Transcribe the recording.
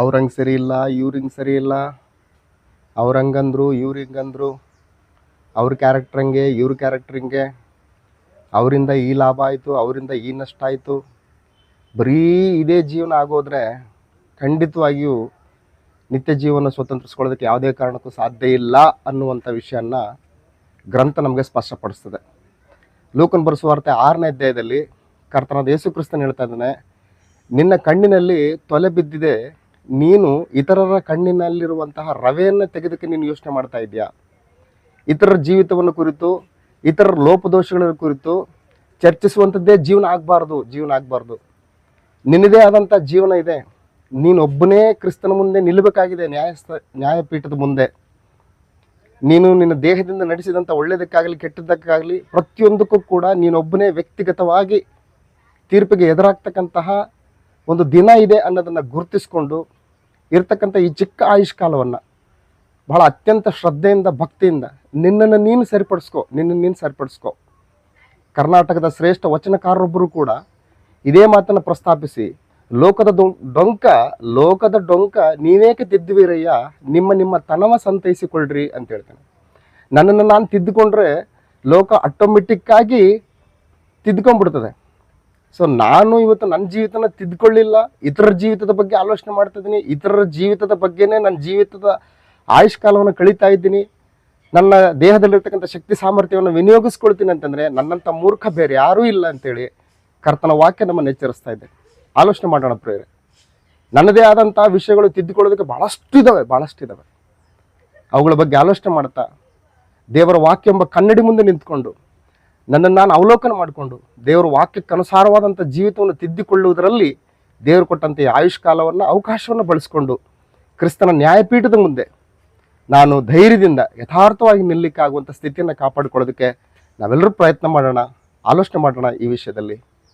ಅವ್ರಂಗೆ ಸರಿ ಇಲ್ಲ, ಇವ್ರಿಂಗೆ ಸರಿ ಇಲ್ಲ ಅವ್ರ ಹಂಗಂದ್ರು ಇವ್ರು ಹಿಂಗಂದ್ರು ಅವ್ರ ಕ್ಯಾರೆಕ್ಟ್ರ್ ಹಂಗೆ, ಇವ್ರ ಕ್ಯಾರೆಕ್ಟ್ರ್ ಹಿಂಗೆ. ಅವರಿಂದ ಈ ಲಾಭ ಆಯಿತು, ಅವರಿಂದ ಈ ನಷ್ಟ ಆಯಿತು. ಬರೀ ಇದೇ ಜೀವನ ಆಗೋದ್ರೆ ಖಂಡಿತವಾಗಿಯೂ ನಿತ್ಯ ಜೀವನ ಸ್ವತಂತ್ರಿಸ್ಕೊಳ್ಳೋದಕ್ಕೆ ಯಾವುದೇ ಕಾರಣಕ್ಕೂ ಸಾಧ್ಯ ಇಲ್ಲ ಅನ್ನುವಂಥ ವಿಷಯನ ಗ್ರಂಥ ನಮಗೆ ಸ್ಪಷ್ಟಪಡಿಸ್ತದೆ. ಲೋಕನ್ ಬರೆಸುವಾರ್ತೆ ಆರನೇ ಅಧ್ಯಾಯದಲ್ಲಿ ಕರ್ತನಾದ ಯೇಸು ಕ್ರಿಸ್ತನ್ ಹೇಳ್ತಾ ಇದ್ದಾನೆ, ನಿನ್ನ ಕಣ್ಣಿನಲ್ಲಿ ತೊಲೆ ಬಿದ್ದಿದೆ ನೀನು ಇತರರ ಕಣ್ಣಿನಲ್ಲಿರುವಂತಹ ರವೆಯನ್ನು ತೆಗೆದಕ್ಕೆ ನೀನು ಯೋಚನೆ ಮಾಡ್ತಾ ಇದೆಯಾ ಇತರರ ಜೀವಿತವನ್ನು ಕುರಿತು, ಇತರರ ಲೋಪದೋಷಗಳ ಕುರಿತು ಚರ್ಚಿಸುವಂಥದ್ದೇ ಜೀವನ ಆಗಬಾರ್ದು ಜೀವನ ಆಗಬಾರ್ದು. ನಿನ್ನದೇ ಆದಂಥ ಜೀವನ ಇದೆ. ನೀನೊಬ್ಬನೇ ಕ್ರಿಸ್ತನ ಮುಂದೆ ನಿಲ್ಲಬೇಕಾಗಿದೆ, ನ್ಯಾಯಸ್ಥ, ನ್ಯಾಯಪೀಠದ ಮುಂದೆ. ನೀನು ನಿನ್ನ ದೇಹದಿಂದ ನಡೆಸಿದಂಥ ಒಳ್ಳೆಯದಕ್ಕಾಗಲಿ ಕೆಟ್ಟದಕ್ಕಾಗಲಿ ಪ್ರತಿಯೊಂದಕ್ಕೂ ಕೂಡ ನೀನೊಬ್ಬನೇ ವ್ಯಕ್ತಿಗತವಾಗಿ ತೀರ್ಪಿಗೆ ಎದುರಾಗ್ತಕ್ಕಂತಹ ಒಂದು ದಿನ ಇದೆ ಅನ್ನೋದನ್ನು ಗುರುತಿಸ್ಕೊಂಡು ಇರ್ತಕ್ಕಂಥ ಈ ಚಿಕ್ಕ ಆಯುಷ್ಕಾಲವನ್ನು ಬಹಳ ಅತ್ಯಂತ ಶ್ರದ್ಧೆಯಿಂದ, ಭಕ್ತಿಯಿಂದ ನಿನ್ನನ್ನು ನೀನು ಸರಿಪಡಿಸ್ಕೋ ನಿನ್ನನ್ನು ನೀನು ಸರಿಪಡಿಸ್ಕೋ. ಕರ್ನಾಟಕದ ಶ್ರೇಷ್ಠ ವಚನಕಾರರೊಬ್ಬರು ಕೂಡ ಇದೇ ಮಾತನ್ನು ಪ್ರಸ್ತಾಪಿಸಿ, ಲೋಕದ ಡೊಂಕ ಲೋಕದ ಡೊಂಕ ನೀವೇಕೆ ತಿದ್ದುವಿರಯ್ಯ? ನಿಮ್ಮ ನಿಮ್ಮ ತನವ ಸಂತೈಸಿಕೊಳ್ಳ್ರಿ ಅಂತ ಹೇಳ್ತೇನೆ. ನನ್ನನ್ನು ನಾನು ತಿದ್ದುಕೊಂಡ್ರೆ ಲೋಕ ಆಟೋಮೆಟಿಕ್ಕಾಗಿ ತಿದ್ಕೊಂಡ್ಬಿಡ್ತದೆ ಸೊ ನಾನು ಇವತ್ತು ನನ್ನ ಜೀವಿತನ ತಿದ್ಕೊಳ್ಳಿಲ್ಲ. ಇತರರ ಜೀವಿತದ ಬಗ್ಗೆ ಆಲೋಚನೆ ಮಾಡ್ತಾ ಇದ್ದೀನಿ. ಇತರರ ಜೀವಿತದ ಬಗ್ಗೆನೇ ನನ್ನ ಜೀವಿತದ ಆಯುಷ್ಕಾಲವನ್ನು ಕಳೀತಾ ಇದ್ದೀನಿ. ನನ್ನ ದೇಹದಲ್ಲಿರ್ತಕ್ಕಂಥ ಶಕ್ತಿ ಸಾಮರ್ಥ್ಯವನ್ನು ವಿನಿಯೋಗಿಸ್ಕೊಳ್ತೀನಿ ಅಂತಂದರೆ, ನನ್ನಂಥ ಮೂರ್ಖ ಬೇರೆ ಯಾರೂ ಇಲ್ಲ ಅಂತೇಳಿ ಕರ್ತನ ವಾಕ್ಯ ನಮ್ಮನ್ನು ಎಚ್ಚರಿಸ್ತಾ ಇದೆ ಆಲೋಚನೆ ಮಾಡೋಣ ಪ್ರೇರೆ ನನ್ನದೇ ಆದಂಥ ವಿಷಯಗಳು ತಿದ್ದುಕೊಳ್ಳೋದಕ್ಕೆ ಭಾಳಷ್ಟು ಇದ್ದಾವೆ ಭಾಳಷ್ಟು ಇದ್ದಾವೆ ಅವುಗಳ ಬಗ್ಗೆ ಆಲೋಚನೆ ಮಾಡ್ತಾ ದೇವರ ವಾಕ್ಯ ಎಂಬ ಕನ್ನಡಿ ಮುಂದೆ ನಿಂತ್ಕೊಂಡು ನನ್ನನ್ನು ನಾನು ಅವಲೋಕನ ಮಾಡಿಕೊಂಡು ದೇವರ ವಾಕ್ಯಕ್ಕೆ ಅನುಸಾರವಾದಂಥ ಜೀವಿತವನ್ನು ತಿದ್ದಿಕೊಳ್ಳುವುದರಲ್ಲಿ ದೇವರು ಕೊಟ್ಟಂಥ ಈ ಆಯುಷ್ಕಾಲವನ್ನು, ಅವಕಾಶವನ್ನು ಬಳಸಿಕೊಂಡು ಕ್ರಿಸ್ತನ ನ್ಯಾಯಪೀಠದ ಮುಂದೆ ನಾನು ಧೈರ್ಯದಿಂದ ಯಥಾರ್ಥವಾಗಿ ನಿಲ್ಲಕ್ಕಾಗುವಂಥ ಸ್ಥಿತಿಯನ್ನು ಕಾಪಾಡಿಕೊಳ್ಳೋದಕ್ಕೆ ನಾವೆಲ್ಲರೂ ಪ್ರಯತ್ನ ಮಾಡೋಣ, ಆಲೋಚನೆ ಮಾಡೋಣ ಈ ವಿಷಯದಲ್ಲಿ.